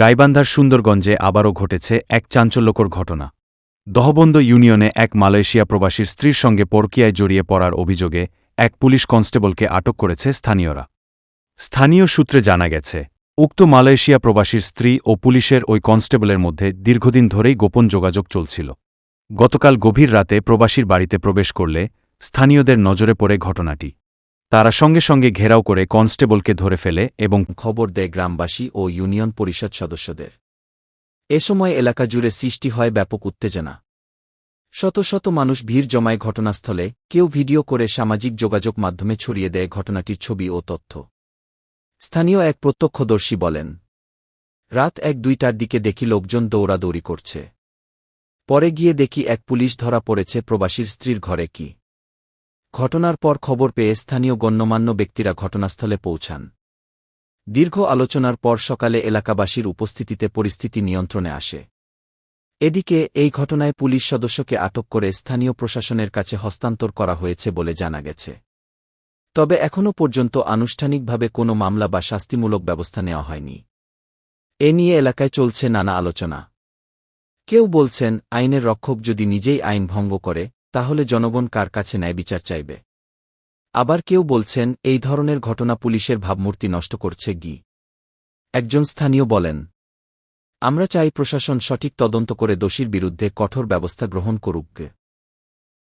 গাইবান্ধার সুন্দরগঞ্জে আবারও ঘটেছে এক চাঞ্চল্যকর ঘটনা। দহবন্দ ইউনিয়নে এক মালয়েশিয়া প্রবাসীর স্ত্রীর সঙ্গে পরকীয়ায় জড়িয়ে পড়ার অভিযোগে এক পুলিশ কনস্টেবলকে আটক করেছে স্থানীয়রা। স্থানীয় সূত্রে জানা গেছে, উক্ত মালয়েশিয়া প্রবাসীর স্ত্রী ও পুলিশের ওই কনস্টেবলের মধ্যে দীর্ঘদিন ধরেই গোপন যোগাযোগ চলছিল। গতকাল গভীর রাতে প্রবাসীর বাড়িতে প্রবেশ করলে স্থানীয়দের নজরে পড়ে ঘটনাটি। তারা সঙ্গে সঙ্গে ঘেরাও করে কনস্টেবলকে ধরে ফেলে এবং খবর দেয় গ্রামবাসী ও ইউনিয়ন পরিষদ সদস্যদের। এ সময় এলাকা জুড়ে সৃষ্টি হয় ব্যাপক উত্তেজনা। শত শত মানুষ ভিড় জমায় ঘটনাস্থলে কেউ ভিডিও করে সামাজিক যোগাযোগ মাধ্যমে ছড়িয়ে দেয় ঘটনাটির ছবি ও তথ্য। স্থানীয় এক প্রত্যক্ষদর্শী বলেন, রাত এক দুইটার দিকে দেখি লোকজন দৌড়াদৌড়ি করছে। পরে গিয়ে দেখি এক পুলিশ ধরা পড়েছে প্রবাসীর স্ত্রীর ঘরে কি ঘটনার পর খবর পেয়ে স্থানীয় গণ্যমান্য ব্যক্তিরা ঘটনাস্থলে পৌঁছান। দীর্ঘ আলোচনার পর সকালে এলাকাবাসীর উপস্থিতিতে পরিস্থিতি নিয়ন্ত্রণে আসে। এদিকে, এই ঘটনায় পুলিশ সদস্যকে আটক করে স্থানীয় প্রশাসনের কাছে হস্তান্তর করা হয়েছে বলে জানা গেছে। তবে এখনও পর্যন্ত আনুষ্ঠানিকভাবে কোনো মামলা বা শাস্তিমূলক ব্যবস্থা নেওয়া হয়নি। এ নিয়ে এলাকায় চলছে নানা আলোচনা। কেউ বলছেন, আইনের রক্ষক যদি নিজেই আইন ভঙ্গ করে তাহলে জনগণ কার কাছে ন্যায় বিচার চাইবে? আবার কেউ বলছেন, এই ধরনের ঘটনা পুলিশের ভাবমূর্তি নষ্ট করছে গি। একজন স্থানীয় বলেন, আমরা চাই প্রশাসন সঠিক তদন্ত করে দোষীর বিরুদ্ধে কঠোর ব্যবস্থা গ্রহণ করুক